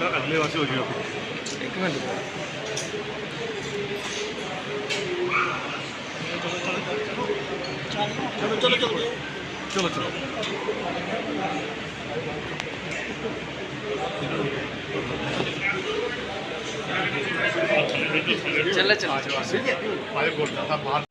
だから上は小16なんでこれちょろちょろちょろちょろちょろちょろチャラチャラチャラ。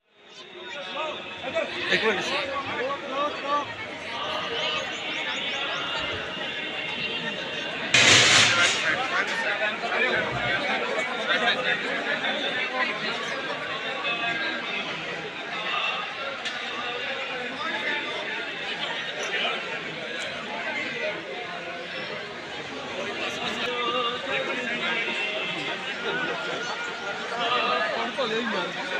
ਤੋਂ ਬਾਅਦ ਜਿਹੜਾ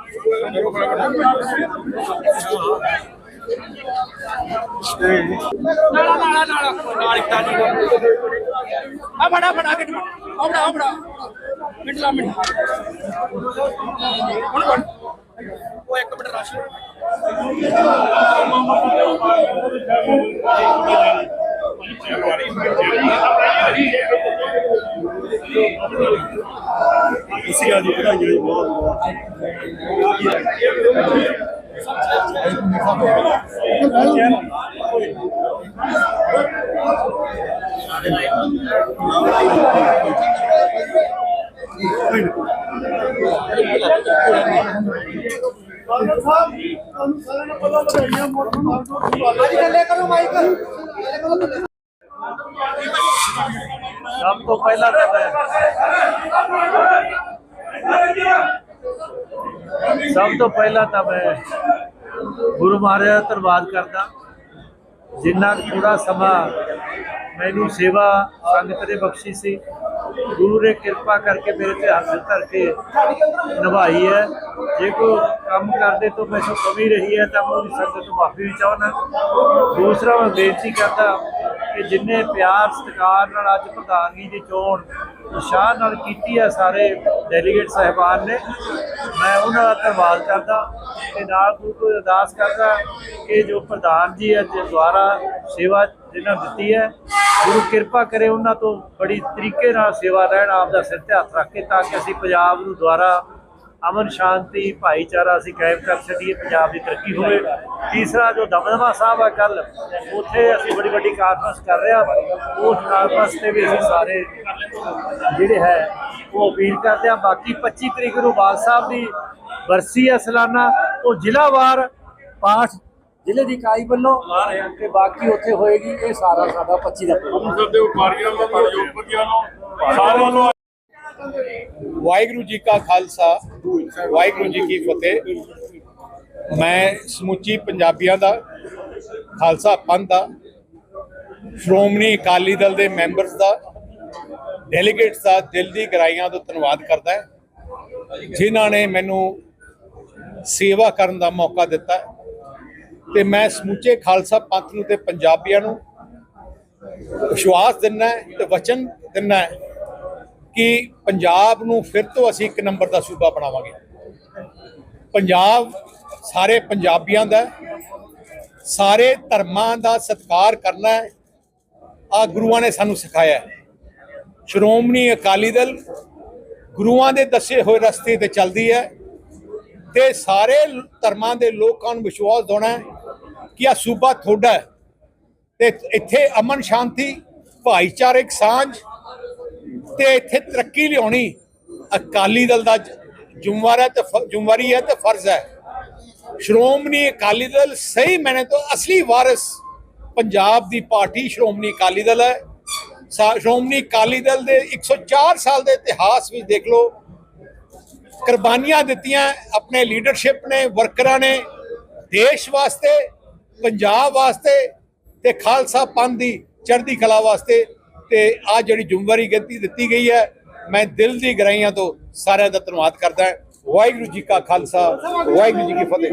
ਨਾਲਾ ਨਾਲਾ ਨਾਲਾ ਨਾਲ ਇੱਟਾਂ ਦੀ ਆ ਬੜਾ ਬੜਾ ਕਿ ਆ ਬੜਾ ਆ ਬੜਾ ਮਿੰਟ ਲਾ ਮਿੰਟ ਹੁਣ ਬਣ ਉਹ ਇੱਕ ਮਿੰਟ ਰਸ਼ ਅਸੀਂ ਅੱਜ ਵਧਾਈਆਂ ਜੀ ਬਹੁਤ ਬਹੁਤ ਸਭ ਤੋਂ ਪਹਿਲਾਂ ਤਾਂ ਮੈਂ ਸਭ ਤੋਂ ਪਹਿਲਾਂ ਤਾਂ ਮੈਂ ਗੁਰੂ ਮਹਾਰਾਜ ਦਾ ਧੰਨਵਾਦ ਕਰਦਾ। ਜਿੰਨਾ ਥੋੜਾ ਸਮਾਂ ਮੈਨੂੰ ਸੇਵਾ ਸੰਗਤ ਨੇ ਬਖਸ਼ੀ ਸੀ, ਗੁਰੂ ਨੇ ਕਿਰਪਾ ਕਰਕੇ ਮੇਰੇ ਤੇ ਹੱਥ ਧਰ ਕੇ ਨਿਭਾਈ ਹੈ। ਜੇ ਕੋਈ ਕੰਮ ਕਰਦੇ ਤੋਂ ਮੈਨੂੰ ਕਮੀ ਰਹੀ ਹੈ ਤਾਂ ਮੈਂ ਉਹਦੀ ਸੰਗਤ ਤੋਂ ਮਾਫੀ ਵੀ ਚਾਹੁੰਦਾ। ਦੂਸਰਾ ਮੈਂ ਬੇਨਤੀ ਕਰਦਾ ਕਿ ਜਿੰਨੇ ਪਿਆਰ, ਸਤਿਕਾਰ ਨਾਲ ਅੱਜ ਪ੍ਰਧਾਨਗੀ ਦੀ ਚੋਣ ਉਤਸ਼ਾਹ ਨਾਲ ਕੀਤੀ ਹੈ, ਸਾਰੇ ਡੈਲੀਗੇਟ ਸਾਹਿਬਾਨ ਨੇ, ਮੈਂ ਉਹਨਾਂ ਦਾ ਧੰਨਵਾਦ ਕਰਦਾ ਤੇ ਨਾਲ ਗੁਰੂ ਕੋਲ ਅਰਦਾਸ ਕਰਦਾ ਕਿ ਜੋ ਪ੍ਰਧਾਨ ਜੀ ਅੱਜ ਦੁਆਰਾ ਸੇਵਾ ਜਿਨ੍ਹਾਂ ਦਿੱਤੀ ਹੈ, ਗੁਰੂ ਕਿਰਪਾ ਕਰੇ ਉਹਨਾਂ ਤੋਂ ਬੜੀ ਤਰੀਕੇ ਨਾਲ ਸੇਵਾ ਰਹਿਣ ਆਪ ਦਾ ਸਿਰ ਤੇ ਹੱਥ ਰੱਖ ਕੇ, ਤਾਂ ਕਿ ਅਸੀਂ ਪੰਜਾਬ ਨੂੰ ਦੁਆਰਾ ਅਮਨ ਸ਼ਾਂਤੀ, ਭਾਈਚਾਰਾ ਅਸੀਂ ਕਾਇਮ ਕਰ ਸਕੀਏ ਪੰਜਾਬ ਦੀ ਤਰੱਕੀ ਹੋਵੇ। ਤੀਸਰਾ ਜੋ ਦਮਦਮਾ ਸਾਹਿਬ ਹੈ ਕੱਲ ਉੱਥੇ ਅਸੀਂ ਬੜੀ ਵੱਡੀ ਕਾਨਫਰੰਸ ਕਰ ਰਹੇ ਹਾਂ। ਉਸ ਕਾਨਫਰੰਸ ਤੇ ਵੀ ਅਸੀਂ ਸਾਰੇ ਜਿਹੜੇ ਹੈ, ਉਹ ਅਪੀਲ ਕਰਦੇ ਹਾਂ। ਬਾਕੀ 25 ਤਰੀਕ ਨੂੰ ਬਾਲ ਸਾਹਿਬ ਦੀ ਬਰਸੀ ਹੈ ਸਲਾਨਾ। ਉਹ ਜ਼ਿਲ੍ਹਾਵਾਰ ਪਾਠ ਜ਼ਿਲ੍ਹੇ ਦੀ ਇਕਾਈ ਵੱਲੋਂ ਤੇ ਬਾਕੀ ਉੱਥੇ ਹੋਏਗੀ, ਇਹ ਸਾਰਾ ਸਾਡਾ 25 ਦਾ ਪ੍ਰੋਗਰਾਮ ਸਾਡੇ ਵਪਾਰੀਆਂ ਨੂੰ ਉਦਯੋਗਪਤੀਆਂ ਨੂੰ ਸਾਰਿਆਂ ਨੂੰ ਵਾਹਿਗੁਰੂ ਜੀ ਕਾ ਖਾਲਸਾ, ਵਾਹਿਗੁਰੂ ਜੀ ਕੀ ਫਤਿਹ। ਮੈਂ ਸਮੁੱਚੀ ਪੰਜਾਬੀਆਂ ਦਾ, ਖਾਲਸਾ ਪੰਥ ਦਾ, ਸ਼੍ਰੋਮਣੀ ਅਕਾਲੀ ਦਲ ਦੇ ਮੈਂਬਰਸ ਦਾ, ਡੈਲੀਗੇਟਸ ਦਾ ਦਿਲ ਦੀ ਗਹਿਰਾਈਆਂ ਤੋਂ ਧੰਨਵਾਦ ਕਰਦਾ ਹਾਂ, ਜਿਨ੍ਹਾਂ ਨੇ ਮੈਨੂੰ ਸੇਵਾ ਕਰਨ ਦਾ ਮੌਕਾ ਦਿੱਤਾ ਹੈ। ਤੇ ਮੈਂ ਸਮੁੱਚੇ ਖਾਲਸਾ ਪੰਥ ਨੂੰ ਤੇ ਪੰਜਾਬੀਆਂ ਨੂੰ ਵਿਸ਼ਵਾਸ ਦਿੰਦਾ ਹੈ ਤੇ ਵਚਨ ਦਿੰਦਾ ਕਿ ਪੰਜਾਬ ਨੂੰ ਫਿਰ ਤੋਂ ਅਸੀਂ ਇੱਕ ਨੰਬਰ ਦਾ ਸੂਬਾ ਬਣਾਵਾਂਗੇ। ਪੰਜਾਬ ਸਾਰੇ ਪੰਜਾਬੀਆਂ ਦਾ ਸਾਰੇ ਧਰਮਾਂ ਦਾ ਸਤਿਕਾਰ ਕਰਨਾ ਹੈ। ਆ ਗੁਰੂਆਂ ਨੇ ਸਾਨੂੰ ਸਿਖਾਇਆ ਹੈ। ਸ਼੍ਰੋਮਣੀ ਅਕਾਲੀ ਦਲ ਗੁਰੂਆਂ ਦੇ ਦੱਸੇ ਹੋਏ ਰਸਤੇ ਤੇ ਚੱਲਦੀ ਹੈ ਤੇ ਸਾਰੇ ਧਰਮਾਂ ਦੇ ਲੋਕਾਂ ਨੂੰ ਵਿਸ਼ਵਾਸ ਦਿਵਾਉਣਾ ਕਿ ਆ ਸੂਬਾ ਤੁਹਾਡਾ ਹੈ। ਤੇ ਇੱਥੇ ਅਮਨ ਸ਼ਾਂਤੀ, ਭਾਈਚਾਰਕ ਸਾਂਝ ਤੇ ਇੱਥੇ ਤਰੱਕੀ ਲਿਆਉਣੀ ਅਕਾਲੀ ਦਲ ਦਾ ਜ਼ਿੰਮੇਵਾਰ ਹੈ ਤੇ ਫ- ਜ਼ਿੰਮੇਵਾਰੀ ਹੈ ਤੇ ਫਰਜ਼ ਹੈ। ਸ਼੍ਰੋਮਣੀ ਅਕਾਲੀ ਦਲ ਸਹੀ ਮੈਨੇ ਤੋਂ ਅਸਲੀ ਵਾਰਿਸ ਪੰਜਾਬ ਦੀ ਪਾਰਟੀ ਸ਼੍ਰੋਮਣੀ ਅਕਾਲੀ ਦਲ ਹੈ। ਸਾ- ਸ਼੍ਰੋਮਣੀ ਅਕਾਲੀ ਦਲ ਦੇ 104 ਸਾਲ ਦੇ ਇਤਿਹਾਸ ਵਿੱਚ ਦੇਖ ਲਓ, ਕੁਰਬਾਨੀਆਂ ਦਿੱਤੀਆਂ ਆਪਣੇ ਲੀਡਰਸ਼ਿਪ ਨੇ, ਵਰਕਰਾਂ ਨੇ ਦੇਸ਼ ਵਾਸਤੇ, ਪੰਜਾਬ ਵਾਸਤੇ ਤੇ ਖਾਲਸਾ ਪੰਥ ਦੀ ਚੜ੍ਹਦੀ ਕਲਾ ਵਾਸਤੇ ਤੇ ਆ ਜਿਹੜੀ ਜ਼ਿੰਮੇਵਾਰੀ ਗੱਤੀ ਦਿੱਤੀ ਗਈ ਹੈ, ਮੈਂ ਦਿਲ ਦੀ ਗਹਿਰਾਈਆਂ ਤੋਂ ਸਾਰਿਆਂ ਦਾ ਧੰਨਵਾਦ ਕਰਦਾ ਹਾਂ। ਵਾਹਿਗੁਰੂ ਜੀ ਕਾ ਖਾਲਸਾ, ਵਾਹਿਗੁਰੂ ਜੀ ਕੀ ਫਤਿਹ।